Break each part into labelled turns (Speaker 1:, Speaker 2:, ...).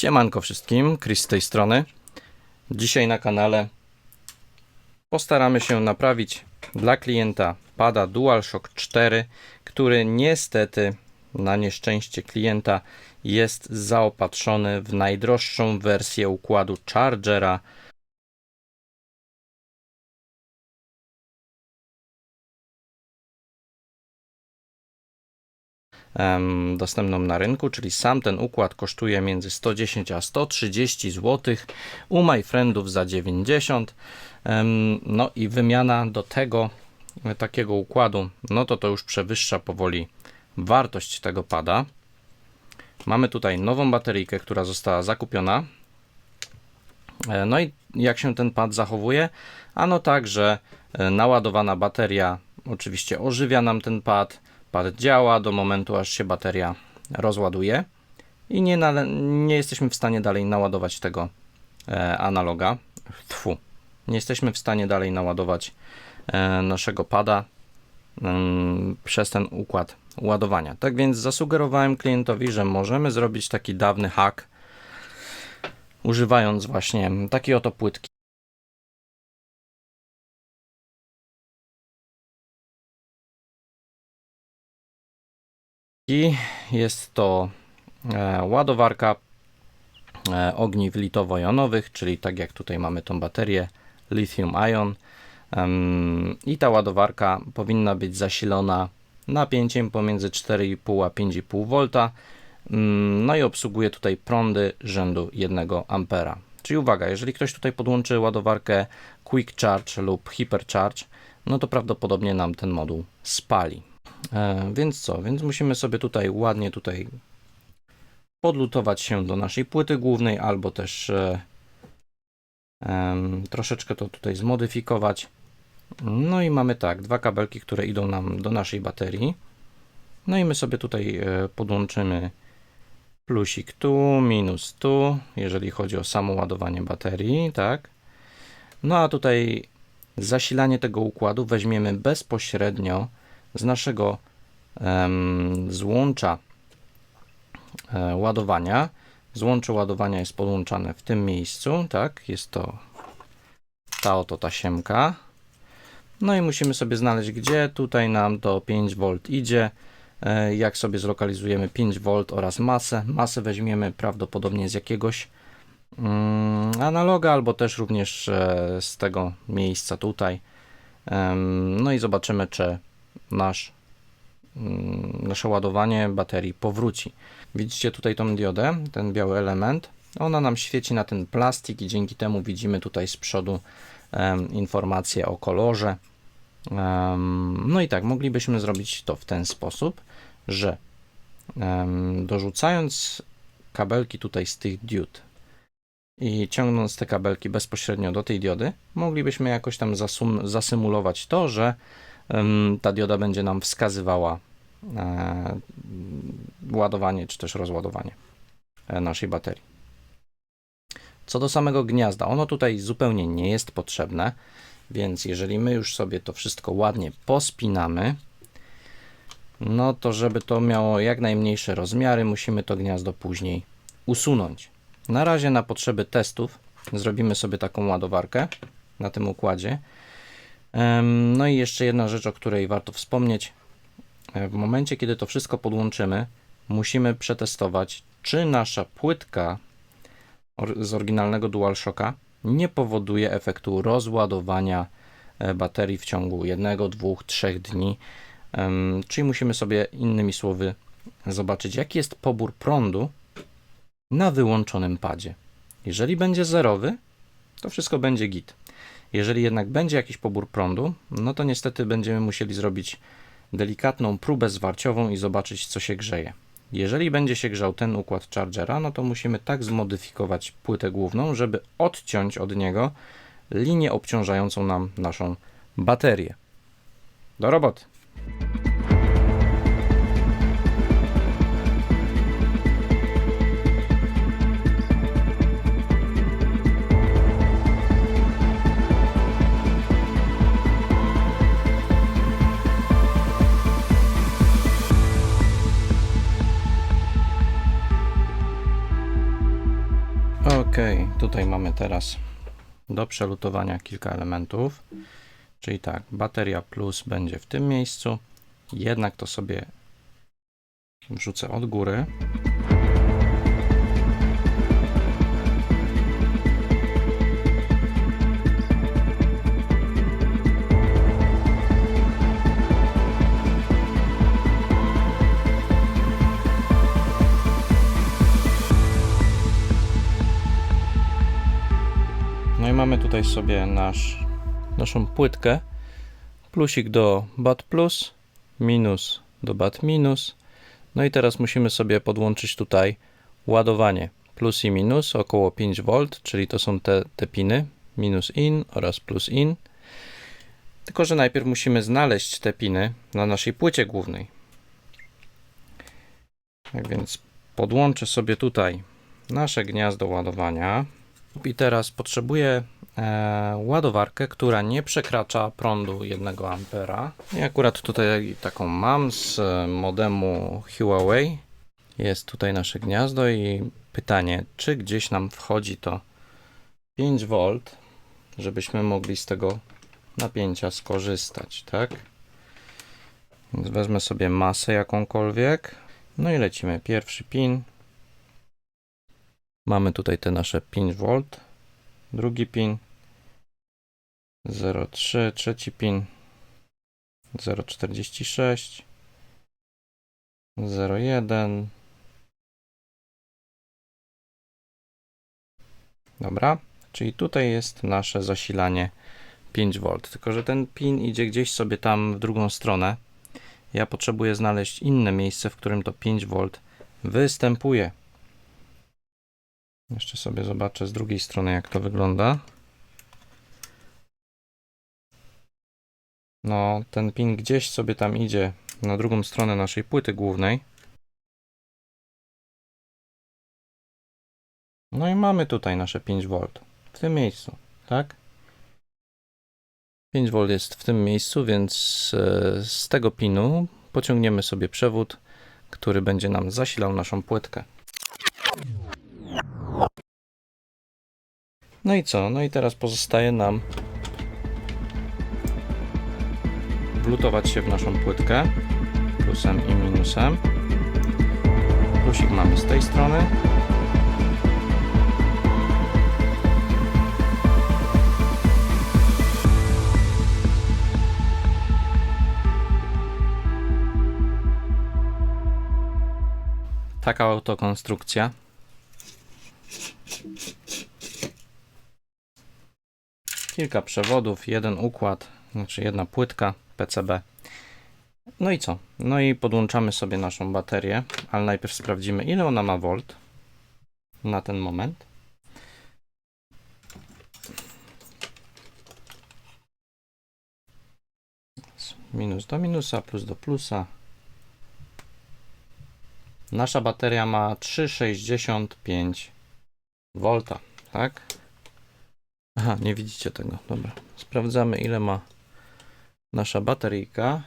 Speaker 1: Siemanko wszystkim, Chris z tej strony. Dzisiaj na kanale postaramy się naprawić dla klienta pada DualShock 4, który niestety na nieszczęście klienta jest zaopatrzony w najdroższą wersję układu Chargera dostępną na rynku, czyli sam ten układ kosztuje między 110 a 130 zł, u MyFriendów za 90. Em, no i wymiana do tego e, takiego układu, no to to już przewyższa powoli wartość tego pada. Mamy tutaj nową bateryjkę, która została zakupiona. E, No i jak się ten pad zachowuje? Ano tak, że e, naładowana bateria oczywiście ożywia nam ten pad. Pad działa do momentu, aż się bateria rozładuje i nie, nie jesteśmy w stanie dalej naładować tego e, analoga. Tfu. Nie jesteśmy w stanie dalej naładować e, naszego pada mm, przez ten układ ładowania. Tak więc zasugerowałem klientowi, że możemy zrobić taki dawny hack, używając właśnie takiej oto płytki. Jest to e, ładowarka e, ogniw litowo-jonowych, czyli tak jak tutaj mamy tą baterię lithium-ion. I ta ładowarka powinna być zasilona napięciem pomiędzy 4,5 a 5,5 V. No i obsługuje tutaj prądy rzędu 1 A. Czyli uwaga, jeżeli ktoś tutaj podłączy ładowarkę Quick Charge lub Hypercharge, no to prawdopodobnie nam ten moduł spali. E, więc co? Więc musimy sobie tutaj ładnie tutaj podlutować się do naszej płyty głównej, albo też e, troszeczkę to tutaj zmodyfikować. No i mamy tak, dwa kabelki, które idą nam do naszej baterii. No i my sobie tutaj e, podłączymy plusik tu, minus tu, jeżeli chodzi o samo ładowanie baterii, tak. No a tutaj zasilanie tego układu weźmiemy bezpośrednio z naszego złącza e, ładowania. Złącze ładowania jest podłączane w tym miejscu, tak, jest to ta oto tasiemka. No i musimy sobie znaleźć, gdzie tutaj nam to 5V idzie. E, Jak sobie zlokalizujemy 5V oraz masę. Masę weźmiemy prawdopodobnie z jakiegoś mm, analoga, albo też również e, z tego miejsca tutaj. No i zobaczymy, czy nasz, mm, nasze ładowanie baterii powróci. Widzicie tutaj tą diodę, ten biały element. Ona nam świeci na ten plastik i dzięki temu widzimy tutaj z przodu em, informacje o kolorze. Em, No i tak, moglibyśmy zrobić to w ten sposób, że em, dorzucając kabelki tutaj z tych diod i ciągnąc te kabelki bezpośrednio do tej diody, moglibyśmy jakoś tam zasymulować to, że ta dioda będzie nam wskazywała e, ładowanie czy też rozładowanie e, naszej baterii. Co do samego gniazda, ono tutaj zupełnie nie jest potrzebne, więc jeżeli my już sobie to wszystko ładnie pospinamy, no to żeby to miało jak najmniejsze rozmiary, musimy to gniazdo później usunąć. Na razie na potrzeby testów zrobimy sobie taką ładowarkę na tym układzie. No i jeszcze jedna rzecz, o której warto wspomnieć. E, W momencie, kiedy to wszystko podłączymy, musimy przetestować, czy nasza płytka z oryginalnego DualShocka nie powoduje efektu rozładowania e, baterii w ciągu jednego, dwóch, trzech dni. Czyli musimy sobie innymi słowy zobaczyć, jaki jest pobór prądu na wyłączonym padzie. Jeżeli będzie zerowy, to wszystko będzie git. Jeżeli jednak będzie jakiś pobór prądu, no to niestety będziemy musieli zrobić delikatną próbę zwarciową i zobaczyć, co się grzeje. Jeżeli będzie się grzał ten układ chargera, no to musimy tak zmodyfikować płytę główną, żeby odciąć od niego linię obciążającą nam naszą baterię. Do roboty. Tutaj mamy teraz do przelutowania kilka elementów. Czyli tak, bateria plus będzie w tym miejscu. Jednak to sobie wrzucę od góry. Mamy tutaj sobie nasz, naszą płytkę. Plusik do BAT plus, minus do BAT minus. No i teraz musimy sobie podłączyć tutaj ładowanie plus i minus około 5V, czyli to są te, te piny minus in oraz plus in. Tylko, że najpierw musimy znaleźć te piny na naszej płycie głównej. Tak więc podłączę sobie tutaj nasze gniazdo ładowania. I teraz potrzebuję e, ładowarkę, która nie przekracza prądu 1 A. I akurat tutaj taką mam z modemu Huawei. Jest tutaj nasze gniazdo i pytanie, czy gdzieś nam wchodzi to 5V, żebyśmy mogli z tego napięcia skorzystać, tak? Więc wezmę sobie masę jakąkolwiek. No i lecimy. Pierwszy pin, Mamy tutaj te nasze 5V, drugi pin, 0,3, trzeci pin, 0,46, 0,1. Dobra, czyli tutaj jest nasze zasilanie 5V, tylko że ten pin idzie gdzieś sobie tam w drugą stronę. Ja potrzebuję znaleźć inne miejsce, w którym to 5V występuje. Jeszcze sobie zobaczę z drugiej strony, jak to wygląda. No, ten pin gdzieś sobie tam idzie na drugą stronę naszej płyty głównej. No i mamy tutaj nasze 5V w tym miejscu, tak? 5V jest w tym miejscu, więc e, z tego pinu pociągniemy sobie przewód, który będzie nam zasilał naszą płytkę. No i co? No i teraz pozostaje nam wlutować się w naszą płytkę plusem i minusem. Plusik mamy z tej strony. Taka oto konstrukcja. Kilka przewodów, jeden układ, znaczy jedna płytka PCB. No i co? No i podłączamy sobie naszą baterię, ale najpierw sprawdzimy ile ona ma volt na ten moment. Minus do minusa, plus do plusa. Nasza bateria ma 3,65 V, tak? Aha, nie widzicie tego. Dobra. Sprawdzamy, ile ma nasza bateryjka.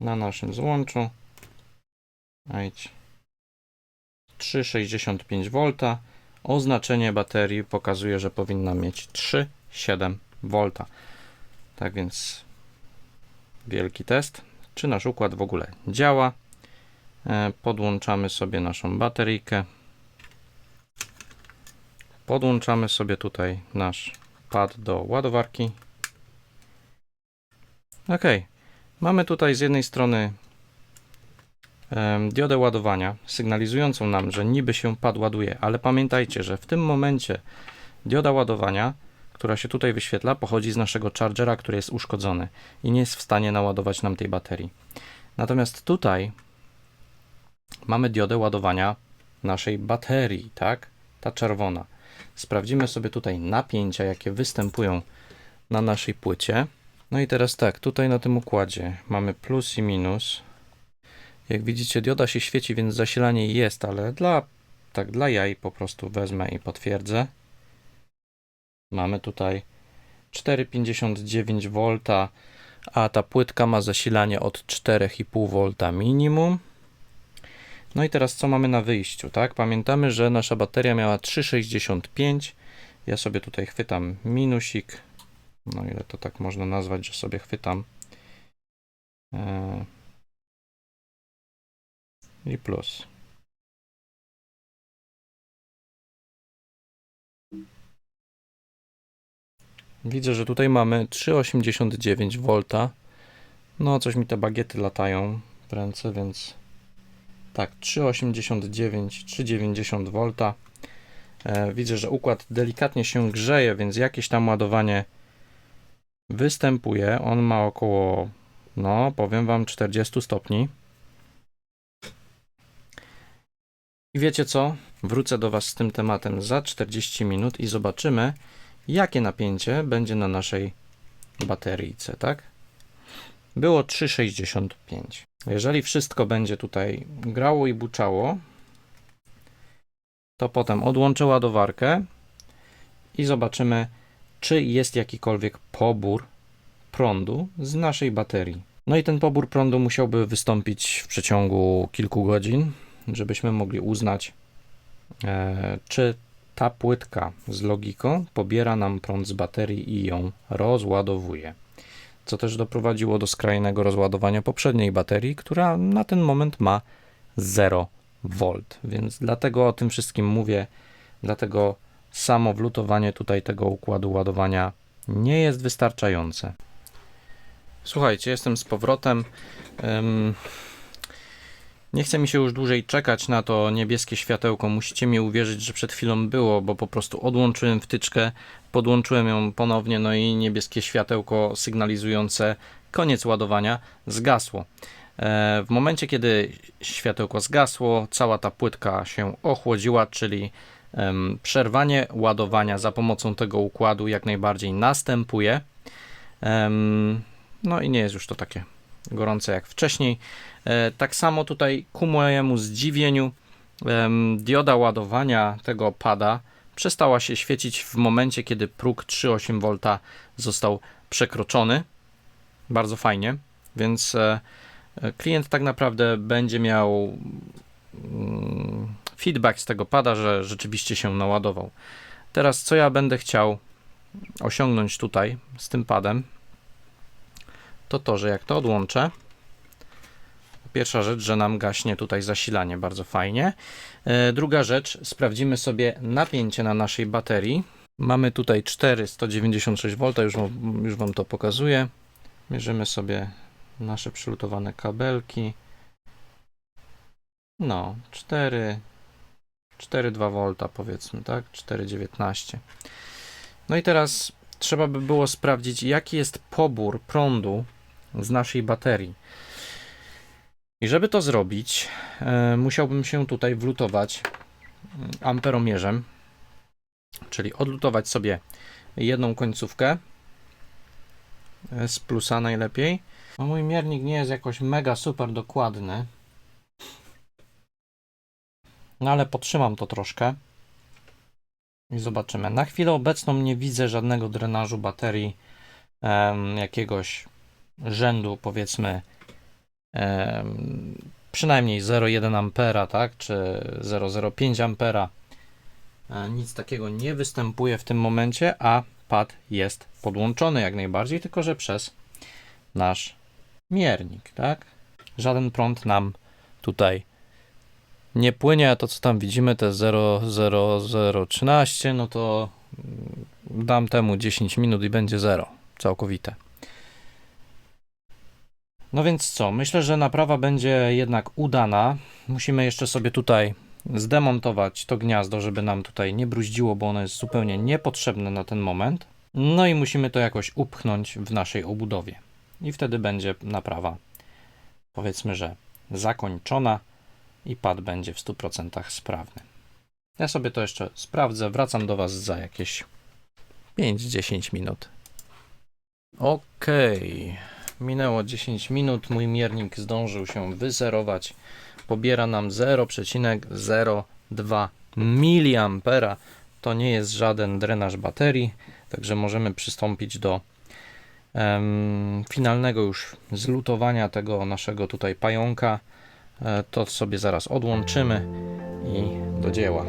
Speaker 1: Na naszym złączu. Ajdź. 3,65 V. Oznaczenie baterii pokazuje, że powinna mieć 3,7 V. Tak więc wielki test, czy nasz układ w ogóle działa. E, podłączamy sobie naszą bateryjkę. Podłączamy sobie tutaj nasz pad do ładowarki. Ok, mamy tutaj z jednej strony diodę ładowania sygnalizującą nam, że niby się pad ładuje, ale pamiętajcie, że w tym momencie dioda ładowania, która się tutaj wyświetla, pochodzi z naszego chargera, który jest uszkodzony i nie jest w stanie naładować nam tej baterii. Natomiast tutaj mamy diodę ładowania naszej baterii, tak? Ta czerwona. Sprawdzimy sobie tutaj napięcia, jakie występują na naszej płycie. No i teraz tak, tutaj na tym układzie mamy plus i minus. Jak widzicie, dioda się świeci, więc zasilanie jest, ale dla, tak, dla jaj po prostu wezmę i potwierdzę. Mamy tutaj 4,59 V, a ta płytka ma zasilanie od 4,5 V minimum. No i teraz co mamy na wyjściu, tak? Pamiętamy, że nasza bateria miała 3,65. Ja sobie tutaj chwytam minusik. No ile to tak można nazwać, że sobie chwytam. E, I plus. Widzę, że tutaj mamy 3,89 V. No, coś mi te bagiety latają w ręce, więc tak, 3,89, 3,90 V. Widzę, że układ delikatnie się grzeje, więc jakieś tam ładowanie występuje. On ma około, no, powiem Wam, 40 stopni. I wiecie co? Wrócę do Was z tym tematem za 40 minut i zobaczymy, jakie napięcie będzie na naszej bateryjce, tak? Było 3,65. Jeżeli wszystko będzie tutaj grało i buczało, to potem odłączę ładowarkę i zobaczymy, czy jest jakikolwiek pobór prądu z naszej baterii. No i ten pobór prądu musiałby wystąpić w przeciągu kilku godzin, żebyśmy mogli uznać, e, czy ta płytka z logiką pobiera nam prąd z baterii i ją rozładowuje. Co też doprowadziło do skrajnego rozładowania poprzedniej baterii, która na ten moment ma 0 V. Więc dlatego o tym wszystkim mówię, dlatego samo wlutowanie tutaj tego układu ładowania nie jest wystarczające. Słuchajcie, jestem z powrotem. Ym, nie chce mi się już dłużej czekać na to niebieskie światełko. Musicie mi uwierzyć, że przed chwilą było, bo po prostu odłączyłem wtyczkę, podłączyłem ją ponownie, no i niebieskie światełko sygnalizujące koniec ładowania zgasło. E, w momencie, kiedy światełko zgasło, cała ta płytka się ochłodziła, czyli przerwanie ładowania za pomocą tego układu jak najbardziej następuje. No i nie jest już to takie gorące jak wcześniej. E, tak samo tutaj ku mojemu zdziwieniu dioda ładowania tego pada przestała się świecić w momencie, kiedy próg 3,8 V został przekroczony. Bardzo fajnie, więc e, klient tak naprawdę będzie miał mm, feedback z tego pada, że rzeczywiście się naładował. Teraz co ja będę chciał osiągnąć tutaj z tym padem, to to, że jak to odłączę, pierwsza rzecz, że nam gaśnie tutaj zasilanie, bardzo fajnie. E, Druga rzecz, sprawdzimy sobie napięcie na naszej baterii. Mamy tutaj 496V, już, wam- już Wam to pokazuję. Mierzymy sobie nasze przylutowane kabelki. No, 4, 4,2 V powiedzmy, tak? 4,19. No i teraz trzeba by było sprawdzić, jaki jest pobór prądu z naszej baterii. I żeby to zrobić, e, musiałbym się tutaj wlutować mm, amperomierzem, czyli odlutować sobie jedną końcówkę e, z plusa najlepiej. Mój miernik nie jest jakoś mega super dokładny, no ale potrzymam to troszkę i zobaczymy. Na chwilę obecną nie widzę żadnego drenażu baterii em, jakiegoś rzędu, powiedzmy em, przynajmniej 0,1 ampera, tak, czy 0,05 ampera. E, Nic takiego nie występuje w tym momencie, a pad jest podłączony jak najbardziej, tylko że przez nasz miernik, tak? Żaden prąd nam tutaj nie płynie, a to co tam widzimy, te 0,0013, no to mm, dam temu 10 minut i będzie 0 całkowite. No więc co? Myślę, że naprawa będzie jednak udana. Musimy jeszcze sobie tutaj zdemontować to gniazdo, żeby nam tutaj nie bruździło, bo ono jest zupełnie niepotrzebne na ten moment. No i musimy to jakoś upchnąć w naszej obudowie. I wtedy będzie naprawa, powiedzmy, że zakończona i pad będzie w 100% sprawny. Ja sobie to jeszcze sprawdzę. Wracam do Was za jakieś 5-10 minut. Okej. Minęło 10 minut. Mój miernik zdążył się wyzerować. Pobiera nam 0,02 mA. To nie jest żaden drenaż baterii, także możemy przystąpić do finalnego już zlutowania tego naszego tutaj pająka. E, To sobie zaraz odłączymy i do dzieła.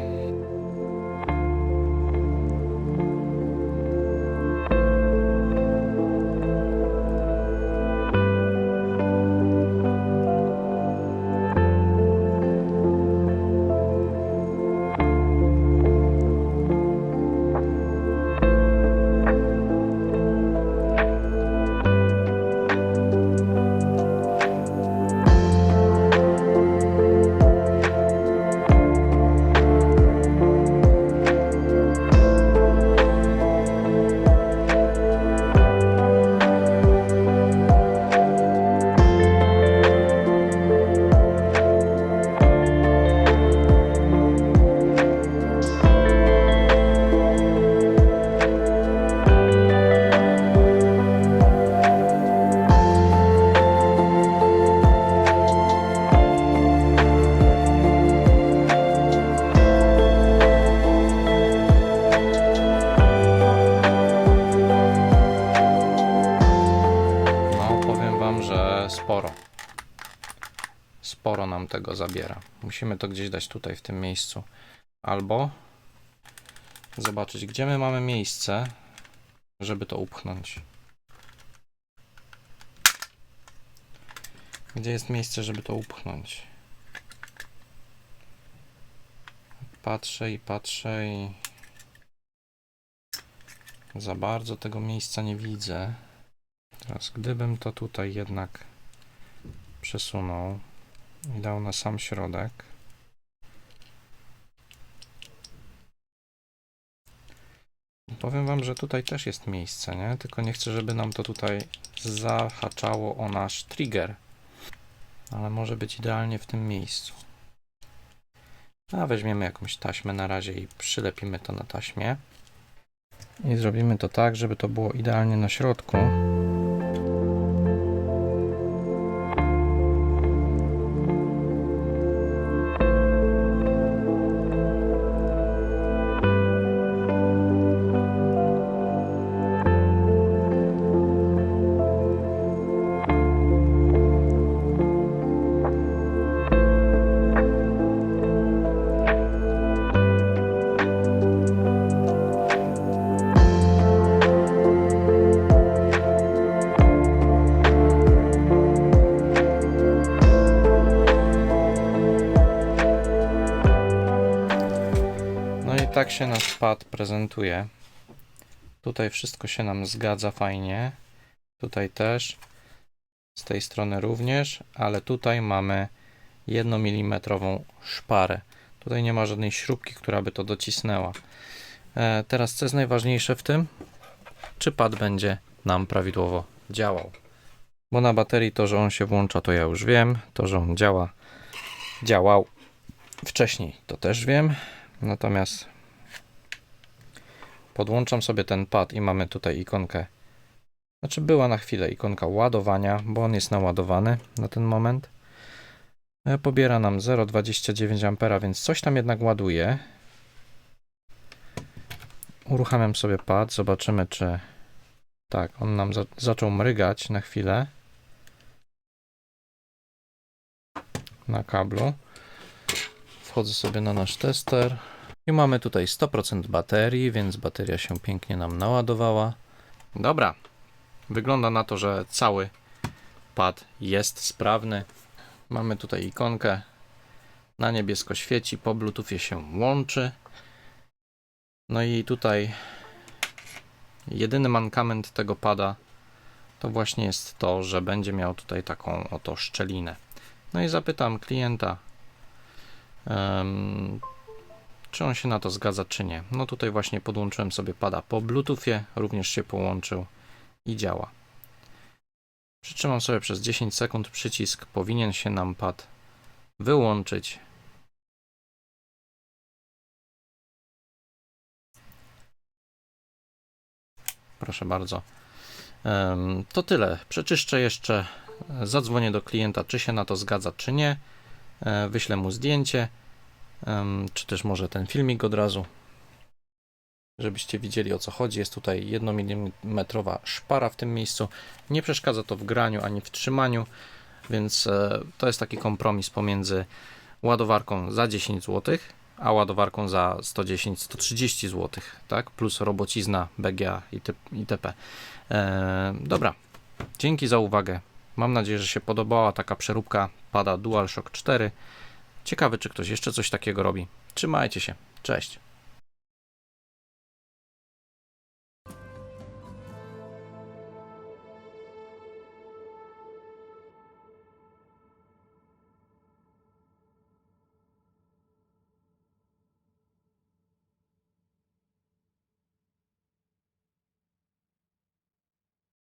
Speaker 1: Sporo. Sporo nam tego zabiera. Musimy to gdzieś dać tutaj, w tym miejscu. Albo zobaczyć, gdzie my mamy miejsce, żeby to upchnąć. Gdzie jest miejsce, żeby to upchnąć? Patrzę i patrzę i za bardzo tego miejsca nie widzę. Teraz, gdybym to tutaj jednak przesunął i dał na sam środek. Powiem Wam, że tutaj też jest miejsce, nie? Tylko nie chcę, żeby nam to tutaj zahaczało o nasz trigger. Ale może być idealnie w tym miejscu. A weźmiemy jakąś taśmę na razie i przylepimy to na taśmie. I zrobimy to tak, żeby to było idealnie na środku. Tak się nasz pad prezentuje. Tutaj wszystko się nam zgadza fajnie. Tutaj też. Z tej strony również, ale tutaj mamy 1 mm szparę. Tutaj nie ma żadnej śrubki, która by to docisnęła. E, teraz co jest najważniejsze w tym? Czy pad będzie nam prawidłowo działał? Bo na baterii to, że on się włącza, to ja już wiem. To, że on działa, działał wcześniej, to też wiem. Natomiast podłączam sobie ten pad i mamy tutaj ikonkę. Znaczy była na chwilę ikonka ładowania, bo on jest naładowany na ten moment. E, Pobiera nam 0,29 A, więc coś tam jednak ładuje. Uruchamiam sobie pad, zobaczymy czy tak, on nam za zaczął mrygać na chwilę na kablu. Wchodzę sobie na nasz tester. I mamy tutaj 100% baterii, więc bateria się pięknie nam naładowała. Dobra. Wygląda na to, że cały pad jest sprawny. Mamy tutaj ikonkę. Na niebiesko świeci, po Bluetoothie się łączy. No i tutaj jedyny mankament tego pada to właśnie jest to, że będzie miał tutaj taką oto szczelinę. No i zapytam klienta, em, czy on się na to zgadza, czy nie. No tutaj właśnie podłączyłem sobie pada po Bluetoothie, również się połączył i działa. Przytrzymam sobie przez 10 sekund przycisk, powinien się nam pad wyłączyć. Proszę bardzo. To tyle. Przeczyszczę jeszcze, zadzwonię do klienta, czy się na to zgadza, czy nie. E, Wyślę mu zdjęcie, czy też może ten filmik od razu, żebyście widzieli o co chodzi. Jest tutaj 1 mm szpara w tym miejscu. Nie przeszkadza to w graniu ani w trzymaniu. Więc e, to jest taki kompromis pomiędzy ładowarką za 10 zł, a ładowarką za 110-130 zł, tak? Plus robocizna, BGA itp. E, dobra, dzięki za uwagę. Mam nadzieję, że się podobała taka przeróbka pada DualShock 4. Ciekawy, czy ktoś jeszcze coś takiego robi. Trzymajcie się. Cześć.